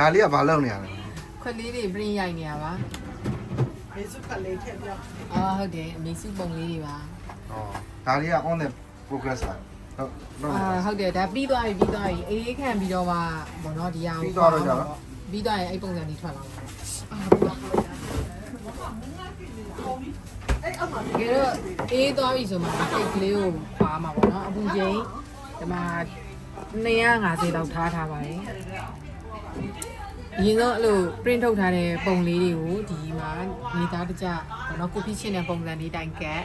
ဒါလေးကဘာလုပ်နေရလဲခွက်လေးတွေ print ရိုက်နေရပါမေစုခလေးထည့်ပြအာဟုတ်တယ်အမေစုပုံလေးတွေပါဟောဒါလေးက on the progress อ่ะဟုတ်ဟုတ်အာဟုတ်တယ်ဒါပြီးသွားပြီပြီးသွားပြီအေးခံပြီးတော့မှဘောနော်ဒီဟာကိုပြီးသွားတော့ကြတော့ပြီးသွားရင်အဲ့ပုံစံလေးထွက်လာမှာအာအဲ့အောက်မှာတကယ်တော့အေးသွားပြီဆိုမှစိတ်ကလေးကိုခွာမှာပေါ့နော်အခုချိန်ဒီမှာ250လောက်ထားထားပါတယ် အရင်တော့အဲ့လို print ထုတ်ထားတဲ့ပုံလေးတွေကိုဒီမှာနေသားတကြပေါ့နော်ကိုပြချင်းတဲ့ပုံစံလေးတိုင်းကတ်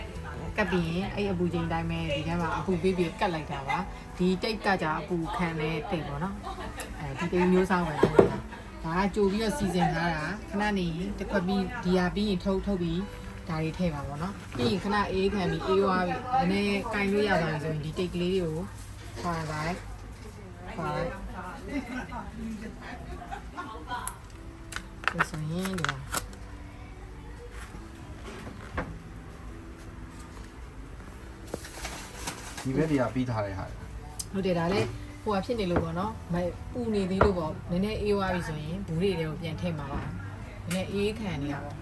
ကတ်ပြီးရင်အဲ့အပူချိန်တိုင်းပဲဒီထဲမှာအပူပေးပြီးကတ်လိုက်တာပါဒီတိတ်ကကြအပူခံတဲ့တိတ်ပေါ့နော်အဲဒီတိတ်မျိုးစားပဲပေါ့နော်ဒါကကြိုပြီးတော့စီစဉ်ထားတာခဏနေတစ်ခွက်ပြီးဒီဟာပြီးရင်ထုတ်ထုတ်ပြီးဒါတွေထည့်ပါပေါ့နော်ပြီးရင်ခဏအေးခံပြီးအေးသွားပြီနည်းနည်းကင်လို့ရသွားပြီဆိုရင်ဒီတိတ်ကလေးတွေကိုခွာလိုက်ခွာလိုက် ဒီဆိုရင်ဒီမှာဒီဘက်တွေကပြီးထားတဲ့ဟာတွေဟုတ်တယ်ဒါလည်းဟိုဟာဖြစ်နေလို့ပေါ့နော်မပူနေသေးလို့ပေါ့နည်းနည်းအေးသွားပြီဆိုရင်ဘူးတွေတွေကိုပြန်ထည့်မှာပါနည်းနည်းအေးခံနေတာပေါ့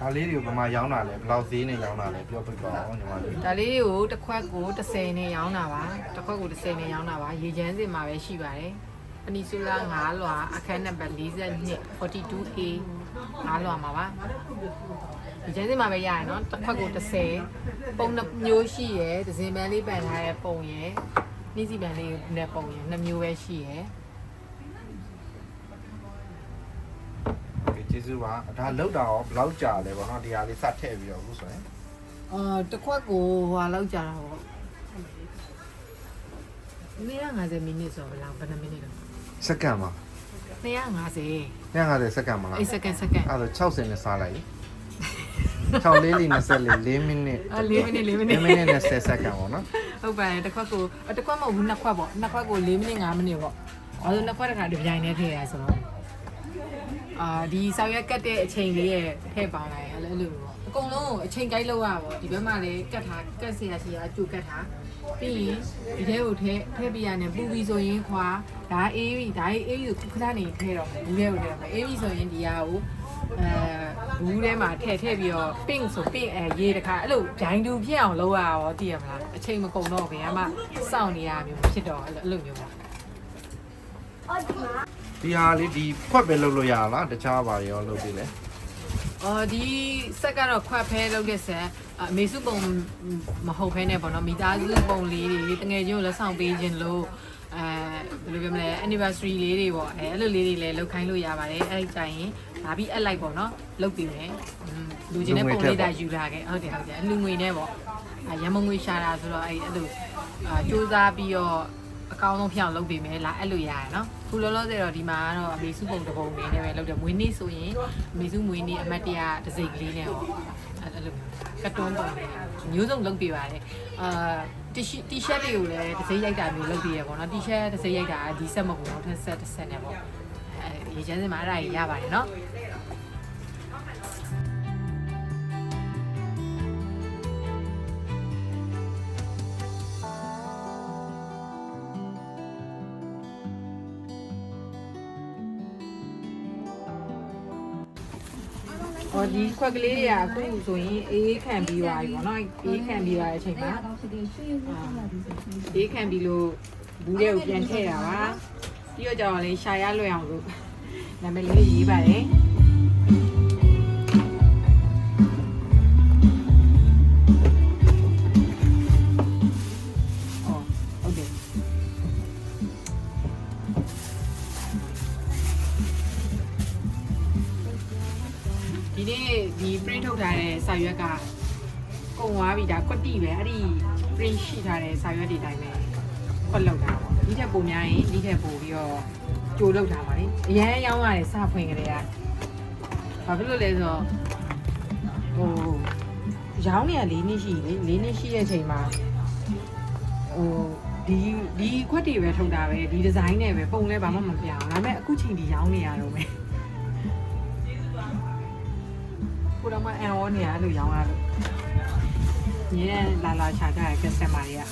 ဒါလေးတွေကိုဗမာရောင်းတာလဲဘယ်လောက်ဈေးနဲ့ရောင်းတာလဲပြောပြပါအောင်ညီမလေးဒါလေးတွေကိုတစ်ခွက်ကို30နဲ့ရောင်းတာပါတစ်ခွက်ကို30နဲ့ရောင်းတာပါရေချမ်းစင်မှာပဲရှိပါတယ် ပနီဆူလာ9လွာအခန်းနံပါတ်42 42A 9လွာမှာပါဒီကျင်းစင်မှာပဲရရနော်တစ်ခွက်ကို30ပုံနှစ်မျိုးရှိရယ်ဒဇင်ပန်းလေးပန်ထားတဲ့ပုံရယ်နှီးစီပန်းလေးနဲ့ပုံရယ်နှစ်မျိုးပဲရှိရယ်ကျေးဇူးပါဒါလောက်တာရောဘလောက်ကြာလဲပေါ့နော်ဒီဟာလေးစထည့်ပြီးတော့ခုဆိုရင်အာတစ်ခွက်ကိုဟိုဟာလောက်ကြာတာပေါ့150မိနစ်ဆိုတော့ဘယ်လောက်ဘယ်နှမိနစ်တော့ စက္ကန့်မှာ250 250စက္ကန့်မလားအဲ့စက္ကန့်စက္ကန့်အဲ့တော့60နဲ့စားလိုက်6လေးလေး24 4မိနစ်အ4မိနစ်4မိနစ်4မိနစ်20စက္ကန့်ပေါ့နော်ဟုတ်ပါတယ်တစ်ခွက်ကိုတစ်ခွက်မဟုတ်ဘူးနှစ်ခွက်ပေါ့နှစ်ခွက်ကို4မိနစ်5မိနစ်ပေါ့ဘာလို့နှစ်ခွက်တစ်ခါတပြိုင်တည်းထည့်ရဆိုတော့အာဒီဆောင်ရွက်ကတ်တဲ့အချိန်လေးရဲ့ထည့်ပါလိုက်အဲ့လိုလိုပေါ့အကုန်လုံးကိုအချိန်ကိုက်လောက်ရပါပေါ့ဒီဘက်မှာလည်းကတ်ထားကတ်ဆရာရှိရာကြိုကတ်ထားပြီးရင်ဒီထဲကိုထည့်ထည့်ပြရနဲ့ပူပြီးဆိုရင်ခွာ ဒါအေးပြီဒါအေးအေးကိုခဏနေထည့်တော့မယ်ဒီထဲကိုထည့်တော့မယ်အေးပြီဆိုရင်ဒီဟာကိုအဲဘူးထဲမှာထည့်ထည့်ပြီးတော့ pink ဆို pink အဲရေးတခါအဲ့လိုဂျိုင်းတူဖြစ်အောင်လုပ်ရရောသိရမလားအချိန်မကုန်တော့ဘယ်မှစောင့်နေရမျိုးမဖြစ်တော့အဲ့လိုအဲ့လိုမျိုးပါဒီဟာလေးဒီခွက်ပဲလုပ်လို့ရလားတခြားဘာတွေရောလုပ်သေးလဲအော်ဒီဆက်ကတော့ခွက်ဖဲလုပ်တဲ့ဆက်အမေစုပုံမဟုတ်ဖဲနဲ့ပေါ့နော်မိသားစုပုံလေးတွေတငယ်ချင်းကိုလက်ဆောင်ပေးခြင်းလို့ အဲဘယ်လိုပြောမလဲ anniversary လေးတွေပေါ့အဲအဲ့လိုလေးတွေလည်းလုပ်ခိုင်းလို့ရပါတယ်အဲ့ဒီတိုင်ရင်ဒါပြီးအပ်လိုက်ပေါ့နော်လုပ်ပြီးမယ်လူချင်းတဲ့ပုံလေးဒါယူလာခဲ့ဟုတ်တယ်ဟုတ်တယ်လူငွေနဲ့ပေါ့အဲရမငွေရှာတာဆိုတော့အဲ့အဲ့လိုအာစူးစမ်းပြီးတော့အကောင်းဆုံးဖြစ်အောင်လုပ်ပေးမယ်လားအဲ့လိုရရနော်ခုလောလောဆယ်တော့ဒီမှာကတော့အမေစုပုံတစ်ပုံလေးနဲ့ပဲလုပ်တယ်မွေးနေ့ဆိုရင်အမေစုမွေးနေ့အမတ်တရတစ်စိတ်ကလေးနဲ့ပေါ့အဲ့လိုကတ်တွန်းပုံလေးမျိုးစုံလုပ်ပေးပါတယ်အာ တီရှတီရှပ်တွေကိုလည်းတစ်စိတ်ရိုက်တာမျိုးလုပ်ပေးရပေါ့နော်တီရှပ်တစ်စိတ်ရိုက်တာဒီဆက်မဟုတ်ဘူးနောက်ထပ်ဆက်တစ်ဆက်နဲ့ပေါ့အဲရေချမ်းစင်မှာအဲ့ဒါကြီးရပါတယ်နော်။ အော်ဒီခွက်ကလေးတွေကအခုဆိုရင်အေးခံပြီးသွားပြီပေါ့နော်။အေးခံပြီးသွားတဲ့အချိန်မှာအေးခံပြီးလို့ဘူးတွေကိုပြန်ထည့်တာပါ။ပြီးတော့ကြောင်လေးရှာရလွယ်အောင်လို့နာမည်လေးရေးပါတယ်။ နေ့ဒီ print ထုတ်ထားတဲ့စာရွက်ကကုန်သွားပြီဒါကွက်တိပဲအဲ့ဒီ print ရှိထားတဲ့စာရွက်တွေတိုင်းပဲခွက်လောက်တာပေါ့ဒီထက်ပိုများရင်ဒီထက်ပိုပြီးတော့ကြိုလောက်တာပါလေအရန်ရောင်းရတယ်စဖွင့်ကြတဲ့ကဘာဖြစ်လို့လဲဆိုတော့ဟိုရောင်းနေရ၄နှစ်ရှိလေ၄နှစ်ရှိတဲ့အချိန်မှာဟိုဒီဒီခွက်တွေပဲထုတ်တာပဲဒီဒီဇိုင်းနဲ့ပဲပုံလဲဘာမှမပြောင်းဒါပေမဲ့အခုချိန်ဒီရောင်းနေရတော့မယ် 구랑만 에어니 아루 영화로 예 랄라샤가 알겠어 말이야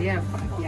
예